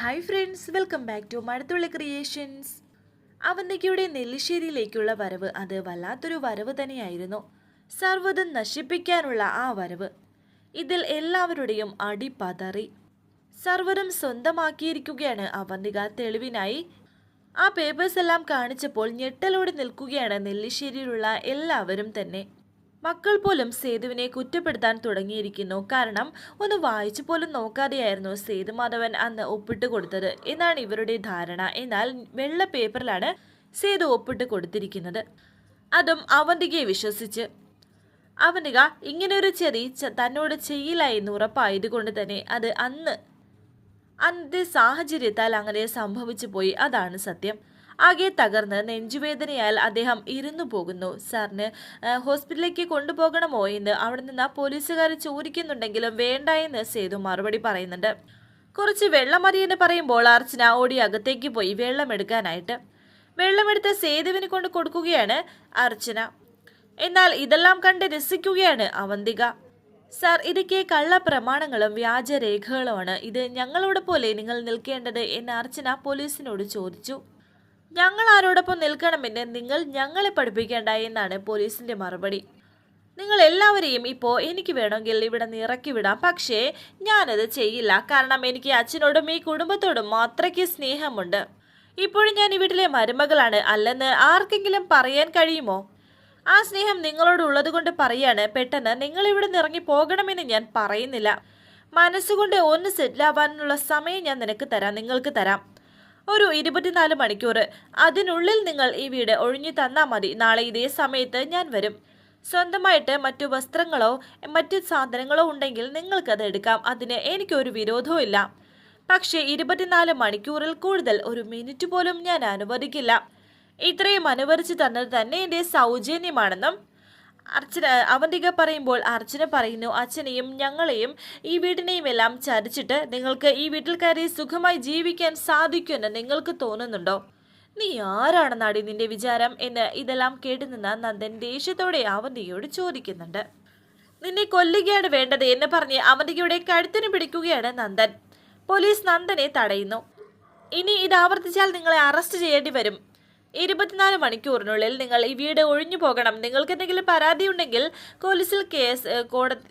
Hi friends welcome back to Mazhathulli creations അവന്തിക്കയുടെ നെല്ലിശ്ശേരിയിലേക്കുള്ള വരവ് അത് വല്ലാത്തൊരു വരവ് തന്നെയായിരുന്നു. സർവതും നശിപ്പിക്കാനുള്ള ആ വരവ്. ഇതിൽ എല്ലാവരുടെയും അടി പതറി. സർവതും സ്വന്തമാക്കിയിരിക്കുകയാണ് അവന്തിക തെളിവിനായി. ആ പേപ്പേഴ്സ് എല്ലാം കാണിച്ചപ്പോൾ ഞെട്ടലോടെ നിൽക്കുകയാണ് നെല്ലിശ്ശേരിയിലുള്ള എല്ലാവരും തന്നെ. മക്കൾ പോലും സേതുവിനെ കുറ്റപ്പെടുത്താൻ തുടങ്ങിയിരിക്കുന്നു. കാരണം ഒന്ന് വായിച്ചു പോലും നോക്കാതെയായിരുന്നു സേതുമാധവൻ അന്ന് ഒപ്പിട്ട് കൊടുത്തത്. എന്നാണ് ഇവരുടെ ധാരണ. എന്നാൽ വെള്ള പേപ്പറിലാണ് സേതു ഒപ്പിട്ട് കൊടുത്തിരിക്കുന്നത്. അതും അവന്തികയെ വിശ്വസിച്ച്. അവന്തിക ഇങ്ങനൊരു ചെറി ച- തന്നോട് ചെയ്യില്ല എന്ന് ഉറപ്പായതുകൊണ്ട് തന്നെ അത് അന്ന് അന്നത്തെ സാഹചര്യത്താൽ അങ്ങനെ സംഭവിച്ചു പോയി. അതാണ് സത്യം. ആകെ തകർന്ന് നെഞ്ചുവേദനയാൽ അദ്ദേഹം ഇരുന്നു പോകുന്നു. സാറിന് ഹോസ്പിറ്റലിലേക്ക് കൊണ്ടുപോകണമോ എന്ന് അവിടെ നിന്ന് പോലീസുകാർ ചോദിക്കുന്നുണ്ടെങ്കിലും വേണ്ട എന്ന് സേതു മറുപടി പറയുന്നുണ്ട്. കുറച്ച് വെള്ളം മതി എന്ന് പറയുമ്പോൾ അർച്ചന ഓടി അകത്തേക്ക് പോയി വെള്ളമെടുക്കാനായിട്ട്. വെള്ളമെടുത്ത് സേതുവിന് കൊണ്ട് കൊടുക്കുകയാണ് അർച്ചന. എന്നാൽ ഇതെല്ലാം കണ്ട് രസിക്കുകയാണ് അവന്തിക. സാർ ഇതൊക്കെ കള്ള പ്രമാണങ്ങളും വ്യാജരേഖകളുമാണ്. ഇത് ഞങ്ങളോട് പോലെ നിങ്ങൾ നിൽക്കേണ്ടത് എന്ന് അർച്ചന പോലീസിനോട് ചോദിച്ചു. ഞങ്ങൾ ആരോടൊപ്പം നിൽക്കണമെന്ന് നിങ്ങൾ ഞങ്ങളെ പഠിപ്പിക്കേണ്ട എന്നാണ് പോലീസിന്റെ മറുപടി. നിങ്ങൾ എല്ലാവരെയും ഇപ്പോൾ എനിക്ക് വേണമെങ്കിൽ ഇവിടെ നിന്ന് ഇറക്കി വിടാം. പക്ഷേ ഞാനത് ചെയ്യില്ല. കാരണം എനിക്ക് അച്ഛനോടും ഈ കുടുംബത്തോടും അത്രയ്ക്ക് സ്നേഹമുണ്ട്. ഇപ്പോഴും ഞാൻ ഈ വീട്ടിലെ മരുമകളാണ്. അല്ലെന്ന് ആർക്കെങ്കിലും പറയാൻ കഴിയുമോ? ആ സ്നേഹം നിങ്ങളോട് ഉള്ളത് കൊണ്ട് പറയാണ്. പെട്ടെന്ന് നിങ്ങൾ ഇവിടെ നിന്ന് ഇറങ്ങി പോകണമെന്ന് ഞാൻ പറയുന്നില്ല. മനസ്സുകൊണ്ട് ഒന്ന് സെറ്റിലാവാനുള്ള സമയം ഞാൻ നിനക്ക് തരാം. നിങ്ങൾക്ക് തരാം. ഒരു ഇരുപത്തിനാല് മണിക്കൂർ. അതിനുള്ളിൽ നിങ്ങൾ ഈ വീട് ഒഴിഞ്ഞു തന്നാൽ മതി. നാളെ ഇതേ സമയത്ത് ഞാൻ വരും. സ്വന്തമായിട്ട് മറ്റു വസ്ത്രങ്ങളോ മറ്റു സാധനങ്ങളോ ഉണ്ടെങ്കിൽ നിങ്ങൾക്കത് എടുക്കാം. അതിന് എനിക്കൊരു വിരോധവും ഇല്ല. പക്ഷേ ഇരുപത്തിനാല് മണിക്കൂറിൽ കൂടുതൽ ഒരു മിനിറ്റ് പോലും ഞാൻ അനുവദിക്കില്ല. ഇത്രയും അനുവദിച്ചു തന്നത് തന്നെ എന്റെ സൗജന്യമാണെന്നും അർച്ചന അവന്തിക പറയുമ്പോൾ അർച്ചന പറയുന്നു അച്ഛനെയും ഞങ്ങളെയും ഈ വീടിനെയും എല്ലാം ചരിച്ചിട്ട് നിങ്ങൾക്ക് ഈ വീട്ടിൽ കയറി സുഖമായി ജീവിക്കാൻ സാധിക്കുമെന്ന് നിങ്ങൾക്ക് തോന്നുന്നുണ്ടോ? നീ ആരാണെന്നാടി നിന്റെ വിചാരം? എന്ന് ഇതെല്ലാം കേട്ടു നിന്ന നന്ദൻ ദേഷ്യത്തോടെ അവന്തിയോട് ചോദിക്കുന്നുണ്ട്. നിന്നെ കൊല്ലുകയാണ് വേണ്ടത് എന്ന് പറഞ്ഞ് അവന്തികയുടെ കഴുത്തിന് പിടിക്കുകയാണ് നന്ദൻ. പോലീസ് നന്ദനെ തടയുന്നു. ഇനി ഇത് ആവർത്തിച്ചാൽ നിങ്ങളെ അറസ്റ്റ് ചെയ്യേണ്ടി വരും ഇരുപത്തിനാല് മണിക്കൂറിനുള്ളിൽ നിങ്ങൾ ഈ വീട് ഒഴിഞ്ഞു പോകണം. നിങ്ങൾക്ക് എന്തെങ്കിലും പരാതി ഉണ്ടെങ്കിൽ പോലീസിൽ കേസ് കോടതി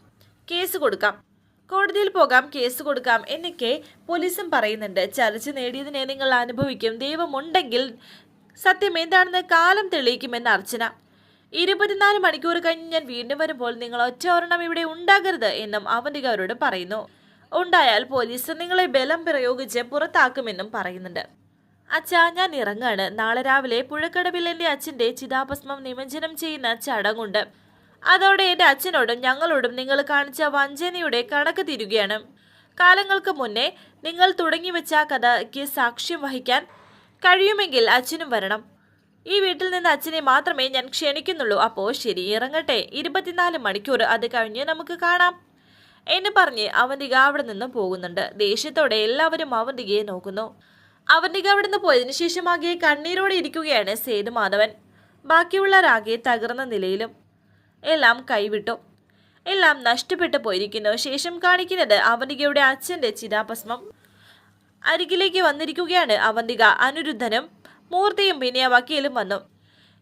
കേസ് കൊടുക്കാം. കോടതിയിൽ പോകാം കേസ് കൊടുക്കാം എന്നൊക്കെ പോലീസും പറയുന്നുണ്ട്. ചർച്ച നേടിയതിനെ നിങ്ങൾ അനുഭവിക്കും. ദൈവമുണ്ടെങ്കിൽ സത്യം എന്താണെന്ന് കാലം തെളിയിക്കുമെന്ന് അർച്ചന. ഇരുപത്തിനാല് മണിക്കൂർ കഴിഞ്ഞ് ഞാൻ വീണ്ടും വരുമ്പോൾ നിങ്ങൾ ഒറ്റ ഒരെണ്ണം ഇവിടെ ഉണ്ടാകരുത് എന്നും അവന്തിക അവരോട് പറയുന്നു. ഉണ്ടായാൽ പോലീസ് നിങ്ങളെ ബലം പ്രയോഗിച്ച് പുറത്താക്കുമെന്നും പറയുന്നുണ്ട്. അച്ഛാ ഇറങ്ങാണ്. നാളെ രാവിലെ പുഴക്കടവിൽ എന്റെ അച്ഛന്റെ ചിതാഭസ്മം നിമജ്ജനം ചെയ്യുന്ന ചടങ്ങുണ്ട്. അതോടെ എന്റെ അച്ഛനോടും ഞങ്ങളോടും നിങ്ങൾ കാണിച്ച വഞ്ചനയുടെ കണക്ക് തീരുകയാണ്. കാലങ്ങൾക്ക് മുന്നേ നിങ്ങൾ തുടങ്ങിവെച്ച കഥയ്ക്ക് സാക്ഷ്യം വഹിക്കാൻ കഴിയുമെങ്കിൽ അച്ഛനും വരണം. ഈ വീട്ടിൽ നിന്ന് അച്ഛനെ മാത്രമേ ഞാൻ ക്ഷണിക്കുന്നുള്ളൂ. അപ്പോൾ ശരി ഇറങ്ങട്ടെ. ഇരുപത്തിനാല് മണിക്കൂർ അത് കഴിഞ്ഞ് നമുക്ക് കാണാം. എന്ന് പറഞ്ഞ് അവന്തിക അവിടെ നിന്ന് പോകുന്നുണ്ട്. ദേഷ്യത്തോടെ എല്ലാവരും അവന്തികയെ നോക്കുന്നു. അവന്തിക അവിടുന്ന് പോയതിനു ശേഷം ആകെ കണ്ണീരോടെ ഇരിക്കുകയാണ് ബാക്കിയുള്ള രാഗേ തകർന്ന നിലയിലും എല്ലാം കൈവിട്ടു. എല്ലാം നഷ്ടപ്പെട്ടു പോയിരിക്കുന്നു. ശേഷം കാണിക്കുന്നത് അവന്തികയുടെ അച്ഛന്റെ ചിതാഭസ്മം. അരികിലേക്ക് വന്നിരിക്കുകയാണ് അവന്തിക അനിരുദ്ധനും മൂർത്തിയും പിന്നെ വക്കീലും വന്നു.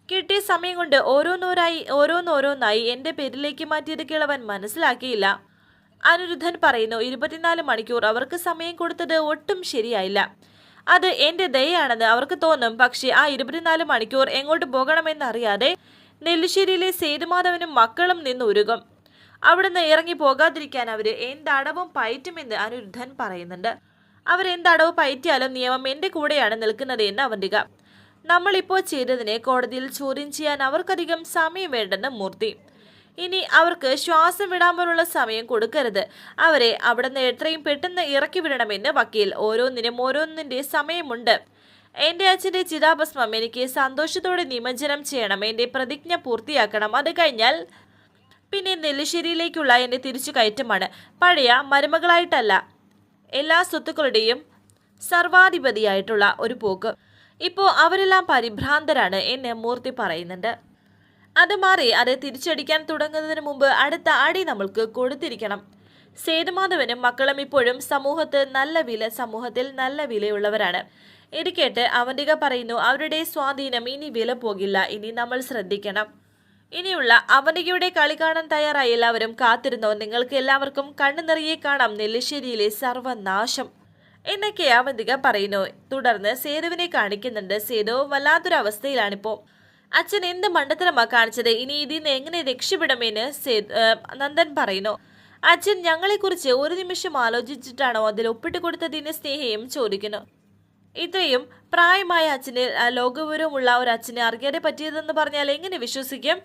കിട്ടിയ സമയം കൊണ്ട് ഓരോന്നോരായി ഓരോന്നോരോന്നായി എന്റെ പേരിലേക്ക് മാറ്റിയത് കിളവൻ മനസ്സിലാക്കിയില്ല. അനിരുദ്ധൻ പറയുന്നു ഇരുപത്തിനാല് മണിക്കൂർ അവർക്ക് സമയം കൊടുത്തത് ഒട്ടും ശരിയായില്ല. അത് എന്റെ ദയാണെന്ന് അവർക്ക് തോന്നും. പക്ഷേ ആ ഇരുപത്തിനാല് മണിക്കൂർ എങ്ങോട്ട് പോകണമെന്നറിയാതെ നെല്ലിശ്ശേരിയിലെ സേതുമാധവനും മക്കളും നിന്ന് ഉരുകും. അവിടുന്ന് ഇറങ്ങി പോകാതിരിക്കാൻ അവർ എന്തടവും പയറ്റുമെന്ന് അനിരുദ്ധൻ പറയുന്നുണ്ട്. അവർ അവരെന്തടവ് പയറ്റിയാലും നിയമം എന്റെ കൂടെയാണ് നിൽക്കുന്നത് എന്ന് അവന്തിക. നമ്മളിപ്പോൾ ചെയ്തതിനെ കോടതിയിൽ ചോദ്യം ചെയ്യാൻ അവർക്കധികം സമയം വേണ്ടെന്ന് മൂർത്തി. ഇനി അവർക്ക് ശ്വാസം വിടാൻ സമയം കൊടുക്കരുത്. അവരെ അവിടുന്ന് എത്രയും പെട്ടെന്ന് ഇറക്കി വിടണമെന്ന് വക്കീൽ ഓരോന്നിനും ഓരോന്നിന്റെ സമയമുണ്ട്. എന്റെ അച്ഛന്റെ ചിതാഭസ്മം എനിക്ക് സന്തോഷത്തോടെ നിമജ്ജനം ചെയ്യണം. എന്റെ പ്രതിജ്ഞ പൂർത്തിയാക്കണം. അത് കഴിഞ്ഞാൽ പിന്നെ നെല്ലിശ്ശേരിയിലേക്കുള്ള എന്റെ തിരിച്ചു കയറ്റമാണ് പഴയ മരുമകളായിട്ടല്ല എല്ലാ സ്വത്തുക്കളുടെയും സർവാധിപതിയായിട്ടുള്ള ഒരു പോക്ക്. ഇപ്പോൾ അവരെല്ലാം പരിഭ്രാന്തരാണ് എന്ന് മൂർത്തി പറയുന്നുണ്ട്. അത് മാറി അത് തിരിച്ചടിക്കാൻ തുടങ്ങുന്നതിന് മുമ്പ് അടുത്ത അടി നമ്മൾക്ക് കൊടുത്തിരിക്കണം. സേതുമാധവനും മക്കളും ഇപ്പോഴും സമൂഹത്ത് നല്ല വില സമൂഹത്തിൽ നല്ല വിലയുള്ളവരാണ്. ഇത് കേട്ട് അവന്തിക പറയുന്നു അവരുടെ സ്വാധീനം ഇനി വില പോകില്ല ഇനി നമ്മൾ ശ്രദ്ധിക്കണം. ഇനിയുള്ള അവനികയുടെ കളി കാണാൻ തയ്യാറായി എല്ലാവരും കാത്തിരുന്നോ. നിങ്ങൾക്ക് എല്ലാവർക്കും കണ്ണു നിറയെ കാണാം. നെല്ലിശ്ശേരിയിലെ സർവനാശം. എന്നൊക്കെ അവന്തിക പറയുന്നു. തുടർന്ന് സേതുവിനെ കാണിക്കുന്നുണ്ട്. സേതു വല്ലാത്തൊരു അവസ്ഥയിലാണിപ്പോ അച്ഛൻ എന്ത് മണ്ടത്തരമാ കാണിച്ചത്? ഇനി ഇതിൽ നിന്ന് എങ്ങനെ രക്ഷപ്പെടുമെന്ന് നന്ദൻ പറയുന്നു. അച്ഛൻ ഞങ്ങളെക്കുറിച്ച് ഒരു നിമിഷം ആലോചിച്ചിട്ടാണോ അതിൽ ഒപ്പിട്ട് കൊടുത്തതിന് സ്നേഹയും ചോദിക്കുന്നു. ഇത്രയും പ്രായമായ അച്ഛന് ലോകപൂരമുള്ള ഒരു അച്ഛനെ അറിയാതെ പറ്റിയതെന്ന് പറഞ്ഞാൽ എങ്ങനെ വിശ്വസിക്കും?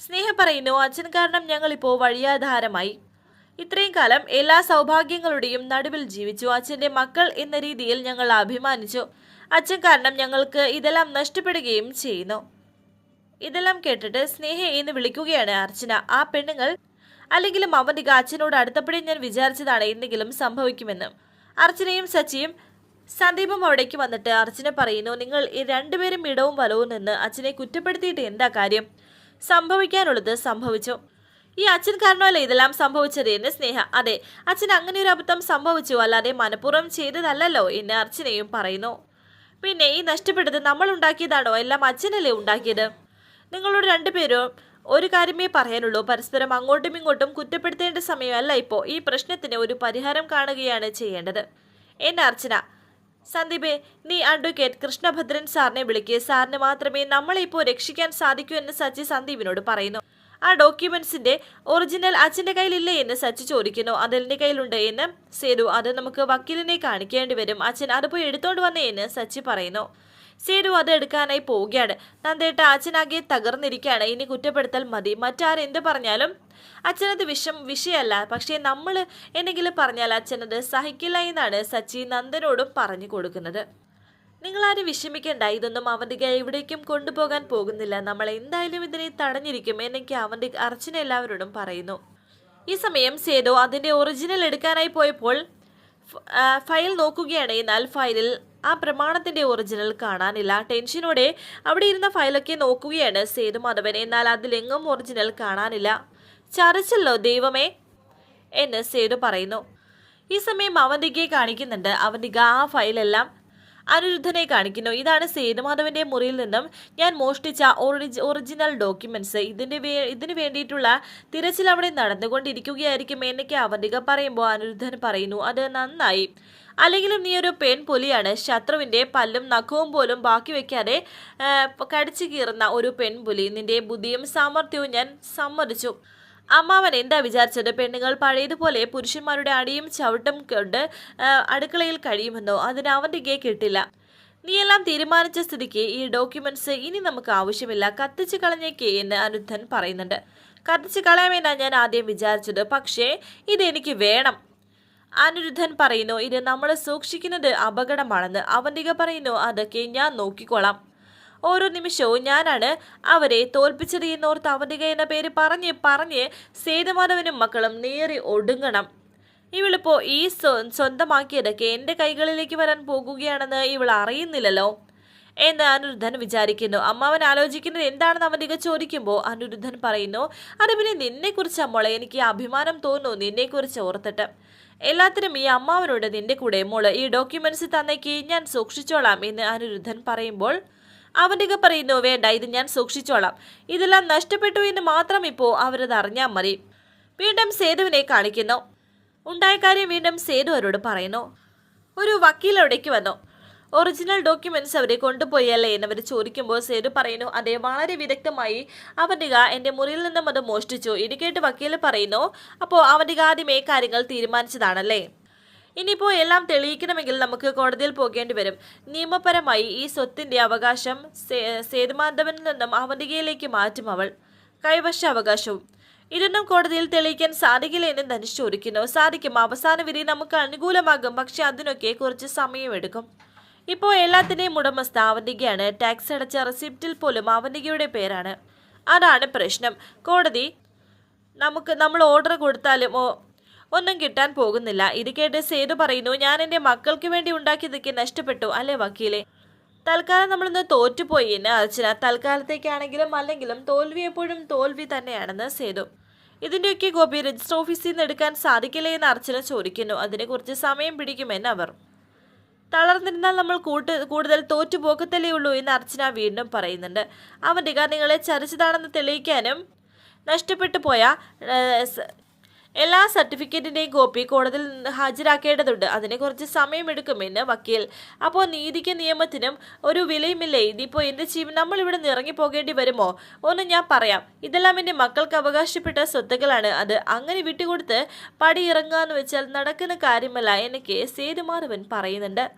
സ്നേഹ പറയുന്നു അച്ഛൻ കാരണം ഞങ്ങളിപ്പോൾ വഴിയാധാരമായി. ഇത്രയും കാലം എല്ലാ സൗഭാഗ്യങ്ങളുടെയും നടുവിൽ ജീവിച്ചു. അച്ഛന്റെ മക്കൾ എന്ന രീതിയിൽ ഞങ്ങൾ അഭിമാനിച്ചു. അച്ഛൻ കാരണം ഞങ്ങൾക്ക് ഇതെല്ലാം നഷ്ടപ്പെടുകയും ചെയ്യുന്നു. ഇതെല്ലാം കേട്ടിട്ട് സ്നേഹ എന്ന് വിളിക്കുകയാണ് അർച്ചന. ആ പെണ്ണുങ്ങൾ അല്ലെങ്കിലും അവന്റെ അച്ഛനോട് അടുത്തപ്പോഴേ ഞാൻ വിചാരിച്ചതാണ് എന്തെങ്കിലും സംഭവിക്കുമെന്ന്. അർച്ചനയും സച്ചിയും സന്ദീപും അവിടേക്ക് വന്നിട്ട് അർച്ചന പറയുന്നു നിങ്ങൾ ഈ രണ്ടുപേരും ഇടവും വലവും നിന്ന് അച്ഛനെ കുറ്റപ്പെടുത്തിയിട്ട് എന്താ കാര്യം? സംഭവിക്കാനുള്ളത് സംഭവിച്ചു. ഈ അച്ഛൻ കാരണമല്ലേ ഇതെല്ലാം സംഭവിച്ചത് എന്ന് സ്നേഹ. അതെ അച്ഛൻ അങ്ങനെ ഒരു അബദ്ധം സംഭവിച്ചു അല്ലാതെ മനഃപൂർവം ചെയ്തതല്ലല്ലോ എന്ന് അർച്ചനയും പറയുന്നു. പിന്നെ ഈ നഷ്ടപ്പെട്ടത് നമ്മൾ ഉണ്ടാക്കിയതാണോ? എല്ലാം അച്ഛനല്ലേ ഉണ്ടാക്കിയത്? നിങ്ങളോട് രണ്ടുപേരും ഒരു കാര്യമേ പറയാനുള്ളൂ. പരസ്പരം അങ്ങോട്ടും ഇങ്ങോട്ടും കുറ്റപ്പെടുത്തേണ്ട സമയമല്ല ഇപ്പോൾ ഈ പ്രശ്നത്തിന് ഒരു പരിഹാരം കാണുകയാണ് ചെയ്യേണ്ടത്. എന്നെ അർച്ചന സന്ദീപേ നീ അഡ്വക്കേറ്റ് കൃഷ്ണഭദ്രൻ സാറിനെ വിളിക്കുക സാറിന് മാത്രമേ നമ്മളെ ഇപ്പോൾ രക്ഷിക്കാൻ സാധിക്കൂ എന്ന് സച്ചി സന്ദീപിനോട് പറയുന്നു. ആ ഡോക്യുമെന്റ്സിന്റെ ഒറിജിനൽ അച്ഛന്റെ കയ്യിലില്ലേ എന്ന് സച്ചി ചോദിക്കുന്നു. അതെന്റെ കയ്യിലുണ്ട് എന്ന് സേതു അത് നമുക്ക് വക്കീലിനെ കാണിക്കേണ്ടി വരും. അച്ഛൻ അത് പോയി എടുത്തോണ്ട് വന്നേ എന്ന് സച്ചി പറയുന്നു. സേതു അത് എടുക്കാനായി പോവുകയാണ്. നന്ദേട്ട അച്ഛനാകെ തകർന്നിരിക്കുകയാണ്. ഇനി കുറ്റപ്പെടുത്തൽ മതി. മറ്റാരെന്ത് പറഞ്ഞാലും അച്ഛനത് വിഷം വിഷയല്ല. പക്ഷേ നമ്മൾ എന്തെങ്കിലും പറഞ്ഞാൽ അച്ഛനത് സഹിക്കില്ല എന്നാണ് സച്ചി നന്ദനോടും പറഞ്ഞു കൊടുക്കുന്നത്. നിങ്ങളാരും വിഷമിക്കേണ്ട. ഇതൊന്നും അവന്റെ എവിടേക്കും കൊണ്ടുപോകാൻ പോകുന്നില്ല. നമ്മൾ എന്തായാലും ഇതിനെ തടഞ്ഞിരിക്കും എന്നൊക്കെ അവന്റെ അർച്ചന എല്ലാവരോടും പറയുന്നു. ഈ സമയം സേതു അതിന്റെ ഒറിജിനൽ എടുക്കാനായി പോയപ്പോൾ ഫയൽ നോക്കുകയാണ്. എന്നാൽ ഫയലിൽ ആ പ്രമാണത്തിന്റെ ഒറിജിനൽ കാണാനില്ല. ടെൻഷനോടെ അവിടെ ഇരുന്ന ഫയലൊക്കെ നോക്കുകയാണ് സേതു മാധവൻ. എന്നാൽ അതിലെങ്ങും ഒറിജിനൽ കാണാനില്ല. ചറിച്ചല്ലോ ദൈവമേ എന്ന് സേതു പറയുന്നു. ഈ സമയം അവന്തികയെ കാണിക്കുന്നുണ്ട്. അവന്തിക ആ ഫയലെല്ലാം അനിരുദ്ധനെ കാണിക്കുന്നു. ഇതാണ് സേതുമാധവന്റെ മുറിയിൽ നിന്നും ഞാൻ മോഷ്ടിച്ച ഒറിജി ഒറിജിനൽ ഡോക്യുമെന്റ്സ് ഇതിന്റെ വേ ഇതിന് വേണ്ടിയിട്ടുള്ള തിരച്ചിൽ അവിടെ നടന്നുകൊണ്ടിരിക്കുകയായിരിക്കും എന്നൊക്കെ അവന്തിക പറയുമ്പോൾ അനിരുദ്ധൻ പറയുന്നു. അത് നന്നായി. അല്ലെങ്കിലും നീ ഒരു പെൺപുലിയാണ് ശത്രുവിന്റെ പല്ലും നഖവും പോലും ബാക്കി വയ്ക്കാതെ കടിച്ചു കീറുന്ന ഒരു പെൺപുലി നിന്റെ ബുദ്ധിയും സാമർഥ്യവും ഞാൻ സമ്മതിച്ചു. അമ്മാവൻ എന്താ വിചാരിച്ചത്? പെണ്ണുങ്ങൾ പഴയതുപോലെ പുരുഷന്മാരുടെ അടിയും ചവിട്ടും കൊണ്ട് അടുക്കളയിൽ കഴിയുമെന്നോ? അതിന് അവന്റെ കേ കിട്ടില്ല. നീയെല്ലാം തീരുമാനിച്ച സ്ഥിതിക്ക് ഈ ഡോക്യുമെന്റ്സ് ഇനി നമുക്ക് ആവശ്യമില്ല. കത്തിച്ചു കളഞ്ഞേക്കേ എന്ന് അനുദ്ധൻ പറയുന്നുണ്ട്. കത്തിച്ചു കളയാമെന്നാണ് ഞാൻ ആദ്യം വിചാരിച്ചത്. പക്ഷേ ഇതെനിക്ക് വേണം. അനിരുദ്ധൻ പറയുന്നു ഇത് നമ്മൾ സൂക്ഷിക്കുന്നത് അപകടമാണെന്ന് അവന്തിക പറയുന്നു അതൊക്കെ ഞാൻ നോക്കിക്കോളാം. ഓരോ നിമിഷവും ഞാനാണ് അവരെ തോൽപ്പിച്ചത് എന്നോർത്ത് അവന്തിക എന്ന പേര് പറഞ്ഞ് പറഞ്ഞ് സേതുമാധവനും മക്കളും നേറി ഒടുങ്ങണം. ഇവളിപ്പോൾ ഈ സ്വ സ്വന്തമാക്കിയതൊക്കെ എന്റെ കൈകളിലേക്ക് വരാൻ പോകുകയാണെന്ന് ഇവൾ അറിയുന്നില്ലല്ലോ? എന്ന് അനിരുദ്ധൻ വിചാരിക്കുന്നു. അമ്മാവൻ ആലോചിക്കുന്നത് എന്താണെന്ന് അവന്തിക ചോദിക്കുമ്പോൾ അനിരുദ്ധൻ പറയുന്നു അത് പിന്നെ നിന്നെക്കുറിച്ച് അമ്മോളെ എനിക്ക് അഭിമാനം തോന്നുന്നു നിന്നെക്കുറിച്ച് ഓർത്തിട്ട്. എല്ലാത്തിനും ഈ അമ്മാവനോട് നിന്റെ കൂടെ മോൾ ഈ ഡോക്യുമെന്റ്സ് തന്നേക്ക് ഞാൻ സൂക്ഷിച്ചോളാം എന്ന് അനിരുദ്ധൻ പറയുമ്പോൾ അവന്തിക പറയുന്നു വേണ്ട ഇത് ഞാൻ സൂക്ഷിച്ചോളാം. ഇതെല്ലാം നഷ്ടപ്പെട്ടു എന്ന് മാത്രം ഇപ്പോൾ അവരത് അറിഞ്ഞാൽ മതി. വീണ്ടും സേതുവിനെ കാണിക്കുന്നു. ഉണ്ടായ കാര്യം വീണ്ടും സേതു അവരോട് പറയുന്നു. ഒരു വക്കീൽ അവിടേക്ക് വന്നു. ഒറിജിനൽ ഡോക്യുമെന്റ്സ് അവരെ കൊണ്ടുപോയല്ലേ എന്നവർ ചോദിക്കുമ്പോൾ സേതു പറയുന്നു അതെ വളരെ വിദഗ്ധമായി അവന്തിക എന്റെ മുറിയിൽ നിന്നും അത് മോഷ്ടിച്ചു. ഇത് കേട്ട് വക്കീൽ പറയുന്നു അപ്പോൾ അവന്തിക ആദ്യമേ കാര്യങ്ങൾ തീരുമാനിച്ചതാണല്ലേ? ഇനിയിപ്പോൾ എല്ലാം തെളിയിക്കണമെങ്കിൽ നമുക്ക് കോടതിയിൽ പോകേണ്ടി വരും. നിയമപരമായി ഈ സ്വത്തിന്റെ അവകാശം സേതുമാധവനിൽ നിന്നും അവന്തികയിലേക്ക് മാറ്റും അവൾ. കൈവശ അവകാശവും. ഇതൊന്നും കോടതിയിൽ തെളിയിക്കാൻ സാധിക്കില്ല എന്ന് ധനുഷ് ചോദിക്കുന്നു. സാധിക്കും അവസാന വിധി നമുക്ക് അനുകൂലമാകും പക്ഷെ അതിനൊക്കെ കുറച്ച് സമയമെടുക്കും. ഇപ്പോൾ എല്ലാത്തിന്റെയും ഉടമസ്ഥ അവന്തികയാണ്. ടാക്സ് അടച്ച റെസിപ്റ്റിൽ പോലും അവന്തികയുടെ പേരാണ്. അതാണ് പ്രശ്നം. കോടതി നമുക്ക് നമ്മൾ ഓർഡർ കൊടുത്താലും ഒന്നും കിട്ടാൻ പോകുന്നില്ല. ഇത് കേട്ട് സേതു പറയുന്നു ഞാൻ എന്റെ മക്കൾക്ക് വേണ്ടി ഉണ്ടാക്കിയതൊക്കെ നഷ്ടപ്പെട്ടു അല്ലേ വക്കീലെ? തൽക്കാലം നമ്മളൊന്ന് തോറ്റുപോയി എന്ന് അർച്ചന. തൽക്കാലത്തേക്കാണെങ്കിലും അല്ലെങ്കിലും തോൽവി എപ്പോഴും തോൽവി തന്നെയാണെന്ന് സേതു. ഇതിന്റെയൊക്കെ കോപ്പി രജിസ്റ്റർ ഓഫീസിൽ നിന്ന് എടുക്കാൻ സാധിക്കില്ലേ എന്ന് അർച്ചന ചോദിക്കുന്നു. അതിനെക്കുറിച്ച് സമയം പിടിക്കുമെന്ന് അവർ തളർന്നിരുന്നാൽ നമ്മൾ കൂട്ട് കൂടുതൽ തോറ്റു പോകത്തല്ലേ ഉള്ളൂ എന്ന് അർച്ചന വീണ്ടും പറയുന്നുണ്ട്. അവന്റെ കാര്യങ്ങളെ ചരിച്ചതാണെന്ന് തെളിയിക്കാനും നഷ്ടപ്പെട്ടു പോയ എല്ലാ സർട്ടിഫിക്കറ്റിന്റെയും കോപ്പി കോടതിയിൽ നിന്ന് ഹാജരാക്കേണ്ടതുണ്ട്. അതിന് കുറച്ച് സമയമെടുക്കുമെന്ന് വക്കീൽ. അപ്പോൾ നീതിക്ക് നിയമത്തിനും ഒരു വിലയുമില്ലേ. ഇനിയിപ്പോൾ എന്ത് ചെയ്യും? നമ്മൾ ഇവിടെ നിന്ന് ഇറങ്ങിപ്പോകേണ്ടി വരുമോ? ഒന്ന് ഞാൻ പറയാം. ഇതെല്ലാം എന്റെ മക്കൾക്ക് അവകാശപ്പെട്ട സ്വത്തുക്കളാണ്. അത് അങ്ങനെ വിട്ടുകൊടുത്ത് പടി ഇറങ്ങുക എന്ന് വെച്ചാൽ നടക്കുന്ന കാര്യമല്ല എന്ന് കെ. സേതുമാധവൻ പറയുന്നുണ്ട്.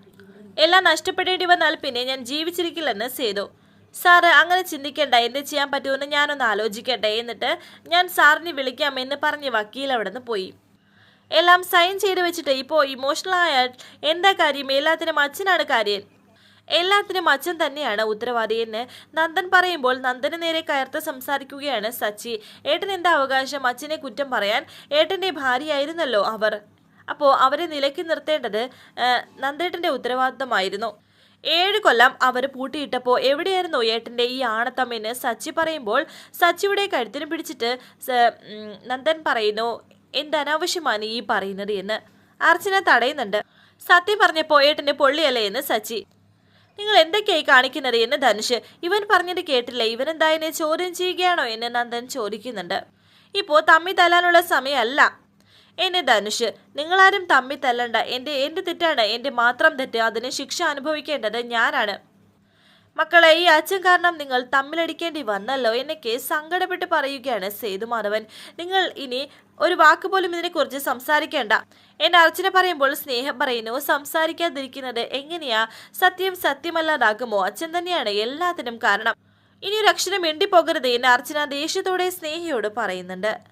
എല്ലാം നഷ്ടപ്പെടേണ്ടി വന്നാൽ പിന്നെ ഞാൻ ജീവിച്ചിരിക്കില്ലെന്ന് സേതു. സാറ് അങ്ങനെ ചിന്തിക്കേണ്ട. എന്ത് ചെയ്യാൻ പറ്റുമെന്ന് ഞാനൊന്ന് ആലോചിക്കട്ടെ. എന്നിട്ട് ഞാൻ സാറിനെ വിളിക്കാമെന്ന് പറഞ്ഞ് വക്കീൽ അവിടെ നിന്ന് പോയി. എല്ലാം സൈൻ ചെയ്ത് വെച്ചിട്ട് ഇപ്പോൾ ഇമോഷണൽ ആയാൽ എന്താ കാര്യം? എല്ലാത്തിനും അച്ഛനാണ് കാര്യം. എല്ലാത്തിനും അച്ഛൻ തന്നെയാണ് ഉത്തരവാദി എന്ന് നന്ദൻ പറയുമ്പോൾ നന്ദന് നേരെ കയർത്ത് സംസാരിക്കുകയാണ് സച്ചി. ഏട്ടൻ എന്താ അവകാശം? അച്ഛനെ കുറ്റം പറയാൻ ഏട്ടന്റെ ഭാര്യയായിരുന്നല്ലോ അവർ. അപ്പോൾ അവരെ നിലയ്ക്ക് നിർത്തേണ്ടത് നന്ദേട്ടന്റെ ഉത്തരവാദിത്തമായിരുന്നു ഏഴ് കൊല്ലം അവർ പൂട്ടിയിട്ടപ്പോൾ എവിടെയായിരുന്നു ഏട്ടന്റെ ഈ ആണത്തമ്മെന്ന് സച്ചി പറയുമ്പോൾ സച്ചിയുടെ കഴുത്തിന് പിടിച്ചിട്ട് നന്ദൻ പറയുന്നു എന്തനാവശ്യമാണ് ഈ പറയുന്നത് എന്ന്? അർച്ചന തടയുന്നുണ്ട്. സത്യം പറഞ്ഞപ്പോൾ ഏട്ടന്റെ പൊള്ളിയല്ലേ എന്ന് സച്ചി. നിങ്ങൾ എന്തൊക്കെയായി കാണിക്കുന്നത് എന്ന് ധനുഷ് ഇവൻ പറഞ്ഞത് കേട്ടില്ല? ഇവൻ എന്തായാലും ചോദ്യം ചെയ്യുകയാണോ? എന്ന് നന്ദൻ ചോദിക്കുന്നുണ്ട്. ഇപ്പോൾ തമ്മി തല്ലാനുള്ള സമയമല്ല. എന്നെ ധനുഷ് നിങ്ങളാരും തമ്മി തല്ലണ്ട. എന്റെ എന്റെ തെറ്റാണ്. എന്റെ മാത്രം തെറ്റ്. അതിന് ശിക്ഷ അനുഭവിക്കേണ്ടത് ഞാനാണ്. മക്കളെ ഈ അച്ഛൻ കാരണം നിങ്ങൾ തമ്മിലടിക്കേണ്ടി വന്നല്ലോ. എന്നൊക്കെ സങ്കടപ്പെട്ട് പറയുകയാണ് സേതു മാധവൻ. നിങ്ങൾ ഇനി ഒരു വാക്ക് പോലും ഇതിനെക്കുറിച്ച് സംസാരിക്കേണ്ട. എന്നെ അർച്ചന പറയുമ്പോൾ സ്നേഹം പറയുന്നു. സംസാരിക്കാതിരിക്കുന്നത് എങ്ങനെയാ? സത്യം സത്യമല്ലാതാകുമോ? അച്ഛൻ തന്നെയാണ് എല്ലാത്തിനും കാരണം. ഇനി ഒരു അക്ഷരം എണ്ടിപ്പോകരുത് എന്ന് അർച്ചന ദേഷ്യത്തോടെ സ്നേഹയോട് പറയുന്നുണ്ട്.